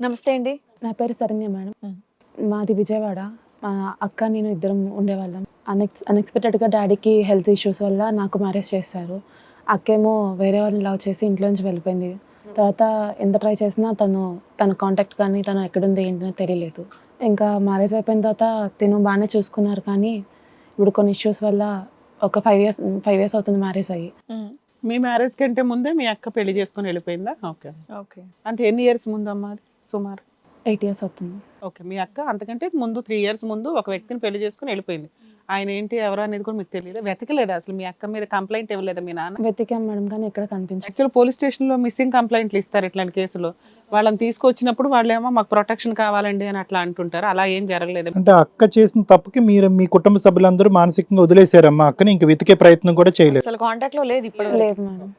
నమస్తే అండి. నా పేరు శరణ్య మేడం. మాది విజయవాడ. మా అక్క నేను ఇద్దరం ఉండేవాళ్ళం. అన్ఎక్స్ అన్ఎక్స్పెక్టెడ్గా డాడీకి హెల్త్ ఇష్యూస్ వల్ల నాకు మ్యారేజ్ చేశారు. అక్కేమో వేరే వాళ్ళని లవ్ చేసి ఇంట్లో నుంచి వెళ్ళిపోయింది. తర్వాత ఎంత ట్రై చేసినా తను తన కాంటాక్ట్ కానీ తను ఎక్కడుంది ఏంటో తెలియలేదు. ఇంకా మ్యారేజ్ అయిపోయిన తర్వాత తిను బాగానే చూసుకున్నారు కానీ ఇప్పుడు కొన్ని ఇష్యూస్ వల్ల ఒక ఫైవ్ ఇయర్స్ ఫైవ్ ఇయర్స్ అవుతుంది మ్యారేజ్ అయ్యి. మీ మ్యారేజ్ కంటే ముందే మీ అక్క పెళ్ళి చేసుకొని వెళ్ళిపోయిందా? ఓకే. ఓకే. అంటే ఎన్ని ఇయర్స్ ముందు అమ్మా అది? సుమారు ఎయిట్ ఇయర్స్ అవుతుంది. ఓకే మీ అక్క అంతకంటే ముందు త్రీ ఇయర్స్ ముందు ఒక వ్యక్తిని పెళ్ళి చేసుకొని వెళ్ళిపోయింది. ఆయన ఏంటి ఎవరు అనేది కూడా మీకు తెలియదు? వెతకలేదా అసలు? మీ అక్క మీద కంప్లైంట్ ఇవ్వలేదా మీ నాన్న? వెతికాం మేడం కానీ ఎక్కడ కనిపించలేదు యాక్చువల్ పోలీస్ స్టేషన్లో మిస్సింగ్ కంప్లైంట్లు ఇస్తారు ఇట్లాంటి కేసులో. వాళ్ళని తీసుకొచ్చినప్పుడు వాళ్ళు ఏమో మాకు ప్రొటెక్షన్ కావాలండి అని అట్లా అంటుంటారు. అలా ఏం జరగలేదు. అంటే అక్క చేసిన తప్పుకి మీరు మీ కుటుంబ సభ్యులందరూ మానసికంగా వదిలేశారమ్మా. అక్కని ఇంక వెతికే ప్రయత్నం కూడా చేయలేదు. అసలు కాంటాక్ట్లో లేదు ఇప్పుడు లేదు మేడం.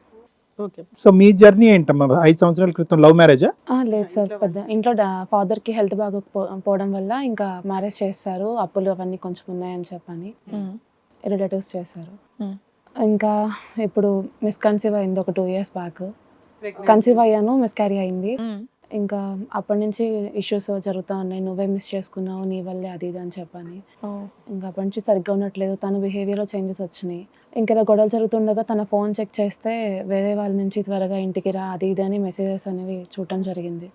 సో మీ జర్నీ ఏంటమ్మా? ఐదు సంవత్సరాల క్రితం లవ్ మ్యారేజా? ఆ, లేదు సార్. పెద్ద ఇంట్లో ఫాదర్కి హెల్త్ బాగోకపోవడం వల్ల ఇంకా మ్యారేజ్ చేస్తారు. అప్పులు అవన్నీ కొంచెం ఉన్నాయని చెప్పని రిలేటివ్స్ చేశారు. Hmm. ఇంకా ఇప్పుడు మిస్కన్సీవ్ అయింది ఒక టూ ఇయర్స్ బ్యాక్. కన్సీవ్ అయ్యాను మిస్క్యారీ అయింది. ఇంకా అప్పటి నుంచి ఇష్యూస్ జరుగుతూ ఉన్నాయి. నువ్వే మిస్ చేసుకున్నావు నీ వల్లే అది ఇది అని చెప్పని. ఇంకా అప్పటి నుంచి సరిగ్గా ఉండట్లేదు. తన బిహేవియర్లో చేంజెస్ వచ్చినాయి. ఇంకా గొడవలు జరుగుతుండగా తన ఫోన్ చెక్ చేస్తే వేరే వాళ్ళ నుంచి త్వరగా ఇంటికి రా అది ఇది అని మెసేజెస్ అనేవి చూడటం జరిగింది.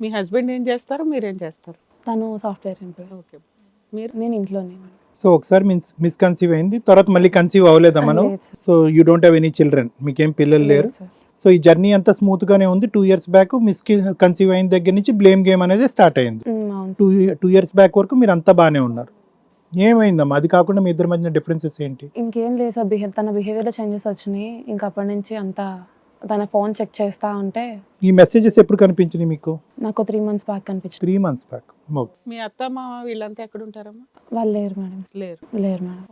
మీ హస్బెండ్ ఏం చేస్తారు? మీరేం చేస్తారు? తను సాఫ్ట్వేర్ ఎంప్లాయ్ ఓకే. మీరు? నేను ఇంట్లోనే. సో ఒకసారి మిస్ మిస్కన్సీవ్ అయింది. తర్వాత మళ్ళీ కన్సీవ్ అవ్వలేదమ్మా ఆ, నువ్వు లేదు sir. So you don't have any children మీకేం పిల్లలు లేరు. సో ఈ జర్నీ అంతా స్మూత్ గానే ఉంది two years back miss conceive అయిన దగ్గర నుంచి బ్లేమ్ గేమ్ అనేది స్టార్ట్ అయింది. టూ టూ ఇయర్స్ బ్యాక్ వరకు మీరు అంతా బాగానే ఉన్నారు. ఏమైందమ్మా? అది కాకుండా మీ ఇద్దరి మధ్య డిఫరెన్సెస్ ఏంటి? ఇంకేం లేదు సార్. బిహేవ్ తన బిహేవియర్లో చేంజెస్ వచ్చినాయి. ఇంకా అప్పటి నుంచి అంతా తన ఫోన్ చెక్ చేస్తా ఉంటే ఈ మెసేజెస్ ఎప్పుడు కనిపించినాయి మీకు? నాకు త్రీ మంత్స్ బ్యాక్ కనిపించింది. త్రీ మంత్స్ బ్యాక్ మీ అత్త మామ వీళ్ళంతా ఎక్కడ ఉంటారమ్మా? వాళ్ళు లేరు మేడం. లేరు. లేరు మేడం.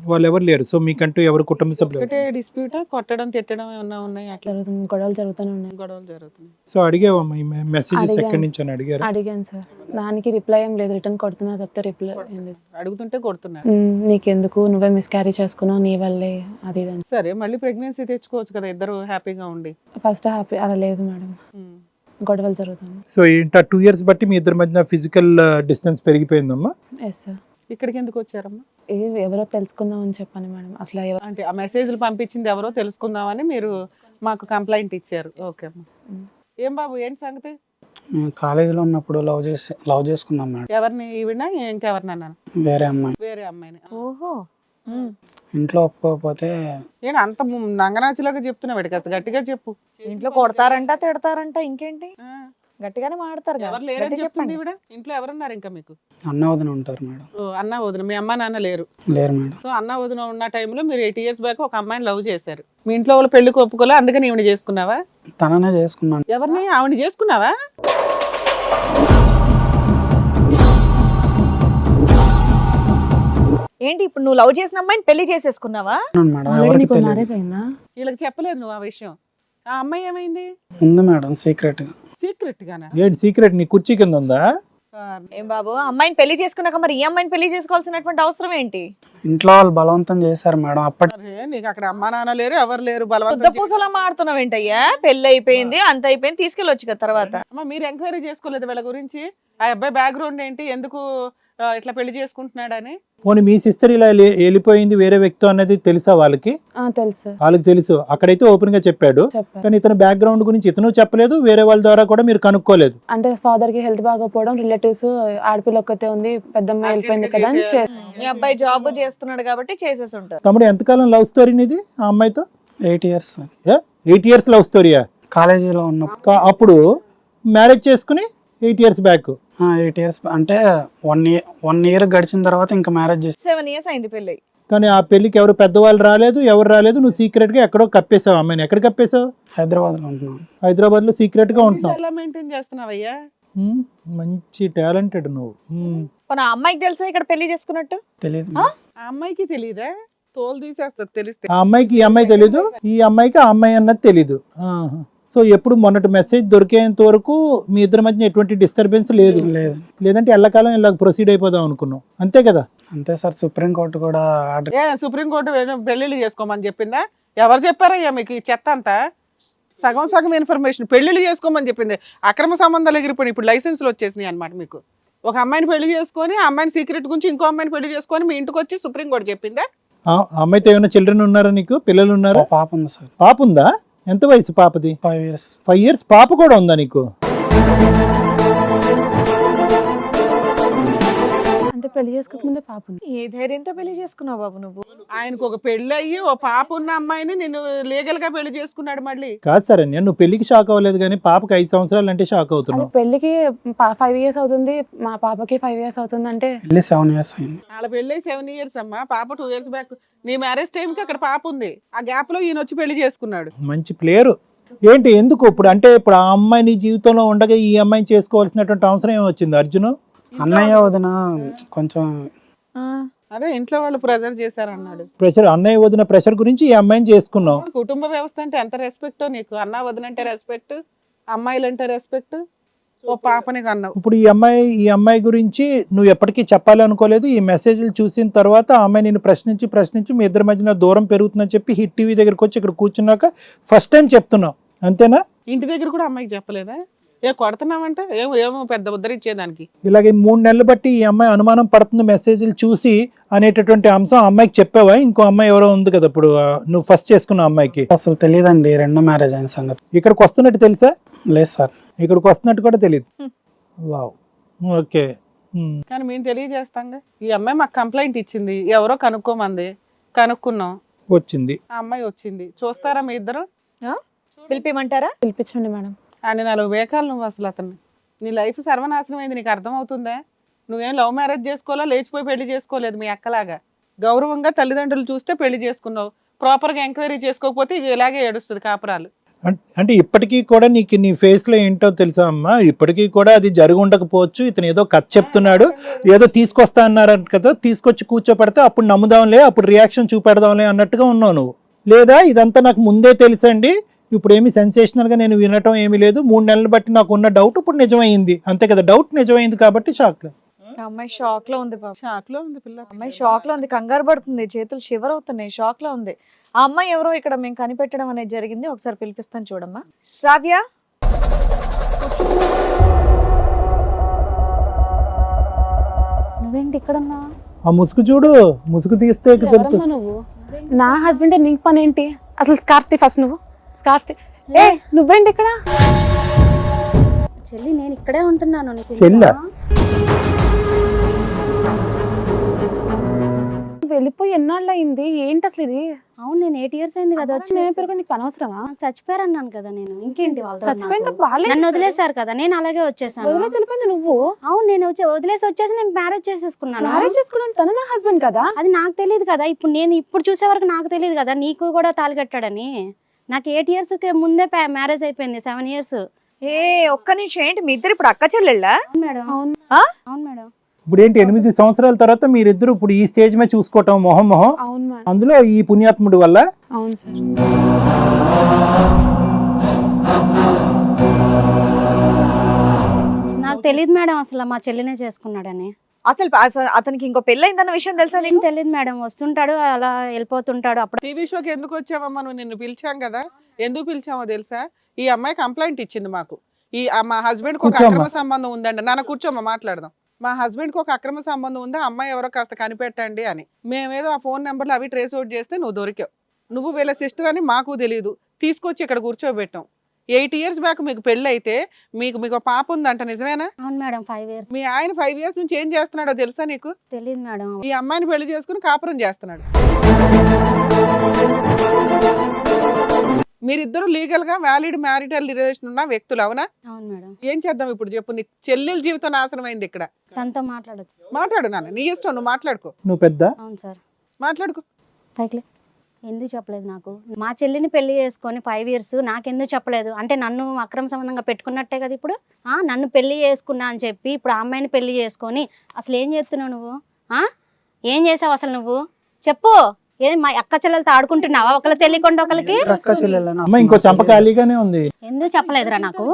వాళ్ళు ఎవరు లేరు. సో మీకంటూ ఎవరు కుటుంబ సభ్యులు ఒకటే డిస్ప్యూటా? కొట్టడం తిట్టడం ఏమన్నా ఉన్నాయి? అట్లా జరుగుతుంది గొడవలు జరుగుతూనే ఉన్నాయి. గొడవలు జరుగుతున్నాయి. సో అడిగావమ్మా ఈ మెసేజెస్. ఎక్కడి నుంచి అని అడిగారు? అడిగాను సార్. దానికి రిప్లై ఏం లేదు. రిటర్న్ కొడుతున్నా తప్పితే రిప్లై ఏం లేదు. అడుగుతుంటే కొడుతున్నారు. ఉమ్, నీకెందుకు? నువ్వే మిస్క్యారీ చేసుకున్నావు నీ వల్లే. అది ఇది అని. సరే మళ్ళీ ప్రెగ్నెన్సీ తెచ్చుకోవచ్చు కదా ఇద్దరు హ్యాపీగా ఉండి. ఫస్ట్ హ్యాపీ అలా లేదు మేడం. ఉమ్. గొడవలు జరుగుతుంది సో ఏంటా టూ ఇయర్స్ బట్టి మీ ఇద్దరి మధ్య ఫిజికల్ డిస్టెన్స్ పెరిగిపోయిందమ్మా? ఎస్ సార్ ఇక్కడికి ఎందుకు వచ్చారమ్మా? ఇది ఎవరో తెలుసుకుందాం అని చెప్పాను మేడం. అసలు ఎవ- అంటే ఆ మెసేజ్లు పంపించింది ఎవరో తెలుసుకుందామని మీరు మాకు కంప్లైంట్ ఇచ్చారు. ఓకే అమ్మా. ఏం బాబు ఏంటి సంగతి? కాలేజీలో ఉన్నప్పుడు లవ్ చేసి లవ్ చేసుకున్నాం మేడం. ఎవరిని? ఈవిడ ఇంకెవరినన్నా? వేరే అమ్మాయి వేరే అమ్మాయిని. ఓహో. ఇంట్లో ఒప్పుకోకపోతే ఏంటి అంత ము- నంగనాచిలాగా చెప్తున్నావు వీడికి? అసలు గట్టిగా చెప్పు. ఇంట్లో కొడతారంట తిడతారంట ఇంకేంటి? ఆ, గట్టిగానే మాడతారు. ఎవరు లేరని చెప్తుంది చెప్పండి. ఈవిడ ఇంట్లో ఎవరున్నారు ఇంకా మీకు? అన్న వదిన ఉంటారు మేడం. ఓ, అన్న వదిన. మీ అమ్మ నాన్న లేరు. లేరు మేడం. సో అన్న వదిన ఉన్న టైంలో మీరు ఎయిట్ ఇయర్స్ బ్యాక్ ఒక అమ్మాయిని లవ్ చేశారు. మీ ఇంట్లో వాళ్ళు పెళ్ళికి ఒప్పుకోలే అందుకని ఈవిడ చేసుకున్నావా? తననే చేసుకున్నాను. ఎవరిని? ఆవిడ చేసుకున్నావా? ఏంటి ఇప్పుడు నువ్వు లవ్ చేసిన అమ్మాయిని పెళ్ళి చేసేసుకున్నావా? మేడం ఆల్రెడీ ఎవరికి నీకు తెలియదు మ్యారేజ్ అయిందా? వీళ్ళకి చెప్పలేదు నువ్వు ఆ విషయం. ఆ అమ్మాయి ఏమైంది? ఉంది మేడం సీక్రెట్గా సీక్రెట్ గానా ఏంటి సీక్రెట్? నీ కుర్చీ కింద ఉందా? ఏం బాబు అమ్మాయిని పెళ్ళి చేసుకున్నాక మరి ఈ అమ్మాయిని పెళ్ళి చేసుకోవాల్సినటువంటి అవసరం ఏంటి? ఇంట్లో వాళ్ళు బలవంతం చేశారు మేడం అప్పటి అరే నీకు అక్కడ అమ్మా నాన్న లేరు ఎవరు లేరు బలవంతం పూసలా మాడుతున్నావు ఏంటయ్యా పెళ్ళి అయిపోయింది అంత అయిపోయింది తీసుకెళ్ళొచ్చు కదా తర్వాత. అమ్మ మీరు ఎంక్వైరీ చేసుకోలేదు వీళ్ళ గురించి? ఆ అబ్బాయి బ్యాక్గ్రౌండ్ ఏంటి? ఎందుకు ఇట్లా పెళ్ళి చేసుకుంటున్నాడని? పోనీ మీ సిస్టర్ ఇలా లే- వెళ్ళిపోయింది వేరే వ్యక్తి అనేది తెలుసా వాళ్ళకి? ఆ, తెలుసు. వాళ్ళకి తెలుసు. అక్కడైతే ఓపెన్గా చెప్పాడు. కానీ ఇతను బ్యాక్గ్రౌండ్ గురించి ఇతను చెప్పలేదు వేరే వాళ్ళ ద్వారా కూడా మీరు కనుక్కోలేదు. అంటే ఫాదర్కి హెల్త్ బాగోపోవడం రిలేటివ్స్ ఆడపిల్ల ఒక్కతే ఉంది పెద్దమ్మ వెళ్ళిపోయింది కదా అని మీ అబ్బాయి జాబ్ చేస్తున్నాడు కాబట్టి చేసేసి ఉంటారు తమ్ముడు ఎంతకాలం లవ్ స్టోరీ ఇది ఆ అమ్మాయితో? Eight years eight years love స్టోరీయా కాలేజీలో ఉన్నప్పుడు. అప్పుడు మ్యారేజ్ చేసుకుని eight years back eight years అంటే వన్ ఇయర్ వన్ ఇయర్ గడిచిన తర్వాత ఇంకా మ్యారేజ్ చేసి సెవెన్ ఇయర్స్ అయింది పెళ్ళి కానీ ఆ పెళ్ళికి ఎవరు పెద్దవాళ్ళు రాలేదు ఎవరు రాలేదు నువ్వు సీక్రెట్గా ఎక్కడో కప్పేసావు అమ్మాయిని. ఎక్కడ కప్పేసావు హైదరాబాద్లో ఉంటున్నాను. హైదరాబాద్లో సీక్రెట్గా ఉంటున్నావు. ఎలా మెయింటైన్ చేస్తున్నావయ్యా? ఉమ్, మంచి టాలెంటెడ్ నువ్వు. ఉమ్. మన అమ్మాయికి తెలుసా ఇక్కడ పెళ్ళి చేసుకున్నట్టు? తెలియదు ఆ? అమ్మాయికి తెలియదా తోలు తీసేస్తుంది తెలిస్తే. ఆ అమ్మాయికి ఈ అమ్మాయి తెలీదు? ఈ అమ్మాయికి ఆ అమ్మాయి అన్నది తెలీదు. ఆహా. సో ఎప్పుడు మొన్నటి మెసేజ్ దొరికేంత వరకు మీ ఇద్దరి మధ్య ఎటువంటి డిస్టర్బెన్స్ లేదు. లేదు. లేదంటే ఎల్లకాలం ఇలా ప్రొసీడ్ అయిపోదాం అనుకున్నాం. అంతే కదా? అంతే సార్ సుప్రీంకోర్టు కూడా ఏ సుప్రీంకోర్టు పెళ్ళిళ్ళు చేసుకోమని చెప్పిందా? ఎవరు చెప్పారయ్యా మీకు ఈ చెత్త అంతా? సగం సగం ఇన్ఫర్మేషన్ పెళ్ళిళ్ళు చేసుకోమని చెప్పింది. అక్రమ సంబంధాలు ఎగిరిపోయి ఇప్పుడు లైసెన్స్లు వచ్చేసినాయి అనమాట మీకు. ఒక అమ్మాయిని పెళ్ళి చేసుకొని ఆ అమ్మాయిని సీక్రెట్ గురించి ఇంకో అమ్మాయిని పెళ్ళి చేసుకొని మీ ఇంటికి వచ్చి సుప్రీం కోర్టు చెప్పిందా? అమ్మాయితో ఏమైనా చిల్డ్రన్ ఉన్నారా నీకు? పిల్లలు ఉన్నారా? పాప ఉంది సార్. పాప ఉందా? ఎంత వయసు పాపది? ఫైవ్ ఇయర్స్ ఫైవ్ ఇయర్స్ పాప కూడా ఉందా నీకు? అంటే పెళ్ళి చేసుకోకముందే పాప ఉంది. ఏ ధైర్యంతో పెళ్ళి చేసుకున్నావు బాబు నువ్వు? ఆయనకు ఒక పెళ్ళి అయ్యి ఓ పాప ఉన్న అమ్మాయిని నేను లీగల్గా పెళ్ళి చేసుకున్నాడు మళ్ళీ. కాదు సరే నేను నువ్వు పెళ్ళికి షాక్ అవ్వలేదు కానీ పాపకి ఐదు సంవత్సరాలు అంటే షాక్ అవుతున్నావు. పెళ్ళికి ఫైవ్ ఇయర్స్ అవుతుంది మా పాపకి ఫైవ్ ఇయర్స్ అవుతుంది అంటే సెవెన్ ఇయర్స్ అయింది. వాళ్ళ పెళ్ళి సెవెన్ ఇయర్స్ అమ్మా. పాప టూ ఇయర్స్ బ్యాక్ నీ మ్యారేజ్ టైంకి అక్కడ పాప ఉంది. ఆ గ్యాప్లో ఈయన వచ్చి పెళ్ళి చేసుకున్నాడు. మంచి ప్లేయర్ ఏంటి ఎందుకు ఇప్పుడు? అంటే ఇప్పుడు ఆ అమ్మాయి నీ జీవితంలో ఉండగా ఈ అమ్మాయిని చేసుకోవాల్సినటువంటి అవసరం ఏమొచ్చింది అర్జున్? అన్నయ్య వదిన కొంచెం అదే ఇంట్లో వాళ్ళు ప్రెజర్ చేశారన్నాడు. ప్రెషర్ అన్నయ్య వదిన ప్రెషర్ గురించి ఈ అమ్మాయిని చేసుకున్నావు. కుటుంబ వ్యవస్థ అంటే ఎంత రెస్పెక్ట్ నీకు? అన్న వదినంటే రెస్పెక్ట్ అమ్మాయిలు అంటే రెస్పెక్ట్ ఓ పాపని కన్నావు. ఇప్పుడు ఈ అమ్మాయి ఈ అమ్మాయి గురించి నువ్వు ఎప్పటికీ చెప్పాలి అనుకోలేదు. ఈ మెసేజ్లు చూసిన తర్వాత ఆ అమ్మాయి నేను ప్రశ్నించి ప్రశ్నించి మీ ఇద్దరి మధ్యన దూరం పెరుగుతుందని చెప్పి హిట్ టీవీ దగ్గరికి వచ్చి ఇక్కడ కూర్చున్నాక ఫస్ట్ టైం చెప్తున్నావు. అంతేనా? ఇంటి దగ్గర కూడా అమ్మాయికి చెప్పలేదా? ఏ కొడుతున్నావంటే? ఏమో ఏమో పెద్ద ఉద్ధరించేదానికి ఇలాగే మూడు నెలలు బట్టి ఈ అమ్మాయి అనుమానం పడుతుంది మెసేజ్లు చూసి అనేటటువంటి అంశం ఆ అమ్మాయికి చెప్పావా? ఇంకో అమ్మాయి ఎవరో ఉంది కదా ఇప్పుడు ఆ, నువ్వు ఫస్ట్ చేసుకున్న అమ్మాయికి. అసలు తెలియదండి రెండో మ్యారేజ్ అయిన సంగతి. ఇక్కడికి వస్తున్నట్టు తెలుసా? లేదు సార్. ఇక్కడికి వస్తున్నట్టు కూడా తెలియదు వావ్. ఓకే. కానీ మేము తెలియజేస్తాంగా. ఈ అమ్మాయి మాకు కంప్లైంట్ ఇచ్చింది. ఎవరో కనుక్కోమంది. కనుక్కున్నాం. వచ్చింది. ఆ అమ్మాయి వచ్చింది. చూస్తారా మీ ఇద్దరు? పిలిపిమంటారా? పిలిపించండి మేడం. అని నాలుగు వేకాలు నువ్వు అసలు అతన్ని. నీ లైఫ్ సర్వనాశనం అయింది నీకు అర్థమవుతుందా? నువ్వేం లవ్ మ్యారేజ్ చేసుకోవాలా? లేచిపోయి పెళ్ళి చేసుకోలేదు మీ అక్కలాగా. గౌరవంగా తల్లిదండ్రులు చూస్తే పెళ్ళి చేసుకున్నావు. ప్రాపర్గా ఎంక్వైరీ చేసుకోకపోతే ఇలాగే ఏడుస్తుంది కాపురాలు. అంటే ఇప్పటికీ కూడా నీకు నీ ఫేస్లో ఏంటో తెలుసా అమ్మా? ఇప్పటికీ కూడా అది జరిగి ఉండకపోవచ్చు. ఇతను ఏదో కథ చెప్తున్నాడు ఏదో తీసుకొస్తా అన్నారంట కదా తీసుకొచ్చి కూర్చోపెడితే అప్పుడు నమ్ముదాంలే అప్పుడు రియాక్షన్ చూపెడదాంలే అన్నట్టుగా ఉన్నావు నువ్వు. లేదా ఇదంతా నాకు ముందే తెలుసండి. ఇప్పుడు ఏమి సెన్సేషనల్గా నేను వినటం ఏమీ లేదు. మూడు నెలలు బట్టి నాకు ఉన్న డౌట్ ఇప్పుడు నిజమైంది. అంతే కదా డౌట్ నిజమైంది కాబట్టి షాక్ అమ్మాయి షాక్లో ఉంది బాబు. షాక్లో ఉంది పిల్ల. అమ్మాయి షాక్లో ఉంది కంగారు పడుతుంది చేతులు షివర్ అవుతున్నాయి షాక్లో ఉంది. ఆ అమ్మాయి ఎవరో ఇక్కడ మేము కనిపెట్టడం అనేది జరిగింది ఒకసారి పిలిపిస్తాను చూడమ్మా. శ్రావ్య? నువ్వేంటి ఇక్కడ ఉన్నావు ఆ ముసుగు చూడు ముసుగు తీస్తే ఎవరమ్మా నువ్వు? నా హస్బెండ్ నీకు పని ఏంటి? అసలు స్కార్ఫ్ తీ ఫస్ట్ నువ్వు. స్కార్ఫ్ తీ. ఏ? నువ్వేంటి ఇక్కడ? చెల్లి నేను ఇక్కడే ఉంటున్నాను నీకు చెల్లా? వెళ్ళిపోయి ఎన్నాళ్ళు అయింది ఏంటి అసలు ఇది అవును నేను ఎయిట్ ఇయర్స్ అయింది కదా వచ్చి నేను పేరు నీకు పని అవసరమా చచ్చిపోయారన్నాను కదా నేను. ఇంకేంటి వాళ్ళతో చచ్చిపోయింది? వాళ్ళే నన్ను వదిలేశారు కదా నేను అలాగే వచ్చేసాను. వదిలేసి వెళ్ళిపోయింది నువ్వు? అవును నేను వచ్చి వదిలేసి వచ్చేసి నేను మ్యారేజ్ చేసేసుకున్నాను. మ్యారేజ్ చేసుకున్నాను తను నా హస్బెండ్ కదా? అది నాకు తెలియదు కదా ఇప్పుడు నేను ఇప్పుడు చూసే వరకు నాకు తెలియదు కదా నీకు కూడా తాళి కట్టాడని. నాకు ఎయిట్ ఇయర్స్కి ముందే మ్యారేజ్ అయిపోయింది సెవెన్ ఇయర్స్ ఏ ఒక్క నిమిషం ఏంటి మీ ఇద్దరు ఇప్పుడు అక్క చెల్లెళ్ళా? మేడం. అవును. అవును మేడం. ఇప్పుడు ఏంటి ఎనిమిది సంవత్సరాల తర్వాత మీరిద్దరు ఇప్పుడు ఈ స్టేజ్ మీద చూసుకోవటం మొహం మొహం. అందులో ఈ పుణ్యాత్ముడి వల్ల అవును సార్. నాకు తెలియదు మేడం అసలు మా చెల్లినే చేసుకున్నాడని. అసలు అతనికి ఇంకో పెళ్ళయిందన్న విషయం తెలుసా ఏం నీకు? తెలియదు మేడం వస్తుంటాడు అలా వెళ్ళిపోతుంటాడు అప్పుడు టీవీ షోకి ఎందుకు వచ్చావమ్మా? నువ్వు నిన్ను పిలిచాం కదా. ఎందుకు పిలిచామో తెలుసా? ఈ అమ్మాయి కంప్లైంట్ ఇచ్చింది మాకు. ఈ ఆ మా హస్బెండ్కి ఒక కూర్చోమ్మా. అక్రమ సంబంధం ఉందండి నాన్న కూర్చోమ్మా మాట్లాడదాం. మా హస్బెండ్కి ఒక అక్రమ సంబంధం ఉంది అమ్మాయి ఎవరో కాస్త కనిపెట్టండి అని. మేమేదో ఆ ఫోన్ నెంబర్లు అవి ట్రేస్ అవుట్ చేస్తే నువ్వు దొరికావు. నువ్వు వీళ్ళ సిస్టర్ అని మాకు తెలియదు తీసుకొచ్చి ఇక్కడ కూర్చోబెట్టాం. ఎయిట్ ఇయర్స్ బ్యాక్ మీకు పెళ్ళి అయితే మీకు మీకు పాప ఉందంట నిజమేనా? అవును మేడం ఫైవ్ ఇయర్స్. మీ ఆయన ఫైవ్ ఇయర్స్ నుంచి ఏం చేస్తున్నాడో తెలుసా నీకు? తెలియదు మేడం. ఈ అమ్మాయిని పెళ్ళి చేసుకుని కాపురం చేస్తున్నాడు. మీరిద్దరు లీగల్గా వ్యాలిడ్ మ్యారిటల్ రిలేషన్ ఉన్న వ్యక్తులు అవునా? అవును మేడం. ఏం చేద్దాం ఇప్పుడు చెప్పు నీ చెల్లెల జీవితం నాశనం అయింది ఇక్కడ. తనతో మాట్లాడచ్చు. మాట్లాడు నాన్న నీ ఇష్టం నువ్వు మాట్లాడుకో. నువ్వు పెద్ద? అవును సార్. మాట్లాడుకో. పైకి ఎందుకు చెప్పలేదు నాకు? మా చెల్లిని పెళ్ళి చేసుకొని ఫైవ్ ఇయర్స్ నాకెందుకు చెప్పలేదు? అంటే నన్ను అక్రమ సంబంధంగా పెట్టుకున్నట్టే కదా ఇప్పుడు? ఆ నన్ను పెళ్ళి చేసుకున్నా అని చెప్పి ఇప్పుడు ఆ అమ్మాయిని పెళ్ళి చేసుకొని అసలు ఏం చేస్తున్నావు నువ్వు? ఆ? ఏం చేసావు అసలు నువ్వు? చెప్పు. ఏది మా అక్క చెల్లెలతో ఆడుకుంటున్నావా? ఒకళ్ళు తెలియకుండా ఒకరికి అమ్మ ఇంకో చంప ఖాళీగానే ఉంది. ఎందుకు చెప్పలేదురా నాకు?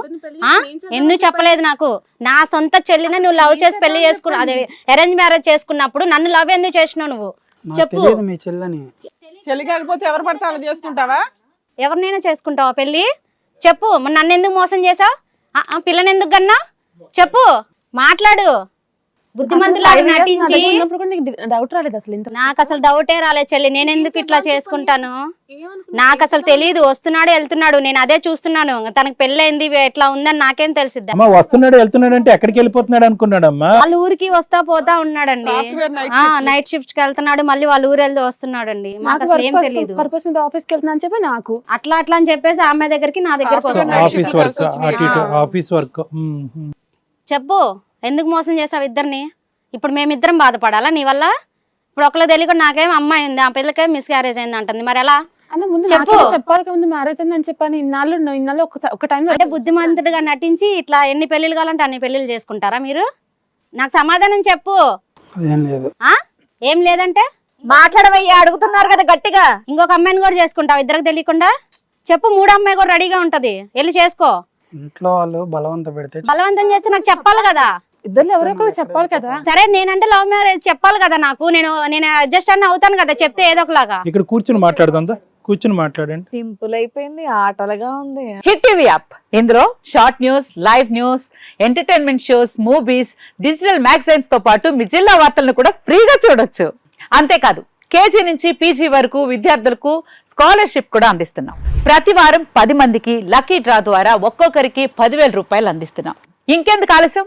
ఆ? ఎందుకు చెప్పలేదు. నాకు? నా సొంత చెల్లిని నువ్వు లవ్ చేసి పెళ్ళి చేసుకున్నా అదే అరేంజ్ మ్యారేజ్ చేసుకున్నప్పుడు నన్ను లవ్ ఎందుకు చేసినావు నువ్వు? చెప్పు. తెలియదు మీ చెల్లని. చెల్లి కాకపోతే ఎవరు పడితే అలా చేసుకుంటావా? ఎవరినైనా చేసుకుంటావా పెళ్ళి చెప్పు. మరి నన్ను ఎందుకు మోసం చేసావు? పిల్లని ఎందుకు కన్నా చెప్పు. మాట్లాడు. బుద్ధిమంతులాగా నటించి డౌట్ రాలేదు అసలు ఇంత నాకు అసలు డౌటే రాలేదు చెల్లి. నేను ఎందుకు ఇట్లా చేసుకుంటాను? నాకు అసలు తెలియదు వస్తున్నాడు వెళ్తున్నాడు. నేను అదే చూస్తున్నాను. తనకు పెళ్ళైంది ఎట్లా ఉందని నాకేం తెలిసిద్దా. వస్తున్నాడు వెళ్తున్నాడు అంటే ఎక్కడికి వెళ్ళిపోతున్నాడు అనుకున్నాడమ్మా? వాళ్ళ ఊరికి వస్తా పోతా ఉన్నాడండి. నైట్ ఆ షిఫ్ట్. నైట్ షిఫ్ట్కి వెళ్తున్నాడు. మళ్ళీ వాళ్ళ ఊరు వెళ్తే వస్తున్నాడండి. మాకు అసలు ఏం తెలియదు పర్పస్ మీద ఆఫీస్కి వెళ్తున్నా అని చెప్పి నాకు. అట్లా అట్లా అని చెప్పేసి ఆమె దగ్గరికి నా దగ్గరికి ఆఫీస్ వర్క్. ఆఫీస్ వర్క్ చెప్పు. ఎందుకు మోసం చేసావు ఇద్దరిని? ఇప్పుడు మేమిద్దరం బాధపడాలా నీ వల్ల? ఇప్పుడు ఒకళ్ళు తెలియకుండా నాకేం అమ్మాయి ఉంది ఆ పిల్లకే మిస్ క్యారేజ్ అయింది అంటుంది. మరి ఎలా? చెప్పు. చెప్పు చెప్పాలి ముందు మ్యారేజ్ అయిందని చెప్పాను. ఇన్నాళ్ళు నువ్వు ఇన్నాళ్ళు ఒక ఒక టైం అంటే బుద్ధిమంతుడిగా నటించి ఇట్లా ఎన్ని పెళ్ళిళ్ళు కావాలంటే అన్ని పెళ్ళిళ్ళు చేసుకుంటారా మీరు? నాకు సమాధానం చెప్పు. అదేం లేదు. ఆ? ఏం లేదంటే? మాట్లాడవయ్యా అడుగుతున్నారు కదా గట్టిగా. ఇంకొక అమ్మాయిని కూడా చేసుకుంటావు ఇద్దరికి తెలియకుండా? చెప్పు మూడు అమ్మాయి కూడా రెడీగా ఉంటది. వెళ్ళి చేసుకో. ఇంట్లో వాళ్ళు బలవంత పెడితే బలవంతం చేస్తే నాకు చెప్పాలి కదా. ఇద్దరు ఎవరో ఒకరు చెప్పాలి కదా. సరే నేనంటే లవ్ మ్యారేజ్ చెప్పాలి కదా నాకు. నేను నేను అడ్జస్ట్ అన్న అవుతాను కదా చెప్తే ఏదో ఒకలాగా. ఇక్కడ కూర్చుని మాట్లాడుతుందా కూర్చుని మాట్లాడండి. సింపుల్ అయిపోయింది ఆటలుగా ఉంది. హిట్ టీవీ యాప్ ఇందులో short news live news entertainment shows movies digital మ్యాగజైన్స్తో పాటు మీ జిల్లా వార్తలను కూడా ఫ్రీగా చూడొచ్చు. అంతేకాదు కేజీ నుంచి పీజీ వరకు విద్యార్థులకు స్కాలర్షిప్ కూడా అందిస్తున్నాం. ప్రతి వారం పది మందికి లక్కీ డ్రా ద్వారా ఒక్కొక్కరికి పదివేల రూపాయలు అందిస్తున్నాం. ఇంకెందుకు ఆలస్యం?